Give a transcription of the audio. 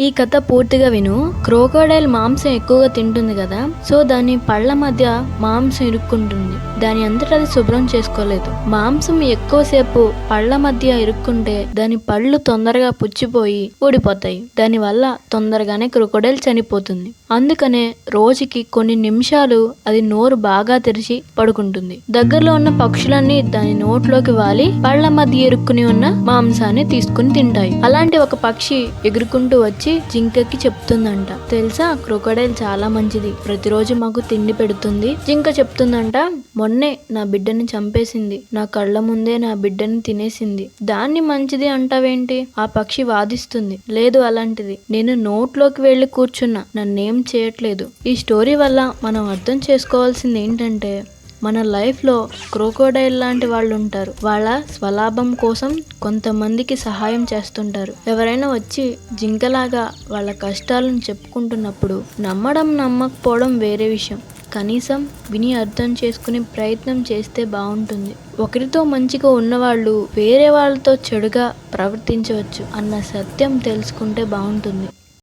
ఈ కథ పూర్తిగా విను. క్రోకోడైల్ మాంసం ఎక్కువగా తింటుంది కదా సో దాని పళ్ళ మధ్య మాంసం ఇరుక్కుంటుంది. దాని అంతటా అది శుభ్రం చేసుకోలేదు. మాంసం ఎక్కువసేపు పళ్ళ మధ్య ఇరుక్కుంటే దాని పళ్ళు తొందరగా పుచ్చిపోయి ఊడిపోతాయి. దాని వల్ల తొందరగానే క్రొకొడైల్ చనిపోతుంది. అందుకనే రోజుకి కొన్ని నిమిషాలు అది నోరు బాగా తెరిచి పడుకుంటుంది. దగ్గరలో ఉన్న పక్షులన్నీ దాని నోట్లోకి వాలి పళ్ళ మధ్య ఇరుక్కుని ఉన్న మాంసాన్ని తీసుకుని తింటాయి. అలాంటి ఒక పక్షి ఎగురుకుంటూ వచ్చి జింకకి చెప్తుందంట. తెలుసా? క్రొకొడైల్ చాలా మంచిది. ప్రతిరోజు మాకు తిండి పెడుతుంది. జింక చెప్తుందంట మొన్నే నా బిడ్డని చంపేసింది. నా కళ్ళ ముందే నా బిడ్డని తినేసింది. దాన్ని మంచిది అంటావేంటి? ఆ పక్షి వాదిస్తుంది. లేదు అలాంటిది. నేను నోట్లోకి వెళ్ళి కూర్చున్నా. నన్నేం చేయట్లేదు. ఈ స్టోరీ వల్ల మనం అర్థం చేసుకోవాల్సింది ఏంటంటే మన లైఫ్లో క్రోకోడైల్ లాంటి వాళ్ళు ఉంటారు వాళ్ళ స్వలాభం కోసం కొంతమందికి సహాయం చేస్తుంటారు. ఎవరైనా వచ్చి జింకలాగా వాళ్ళ కష్టాలను చెప్పుకుంటున్నప్పుడు నమ్మడం నమ్మకపోవడం వేరే విషయం. కనీసం విని అర్థం చేసుకునే ప్రయత్నం చేస్తే బాగుంటుంది. ఒకరితో మంచిగా ఉన్నవాళ్ళు వేరే వాళ్ళతో చెడుగా ప్రవర్తించవచ్చు అన్న సత్యం తెలుసుకుంటే బాగుంటుంది.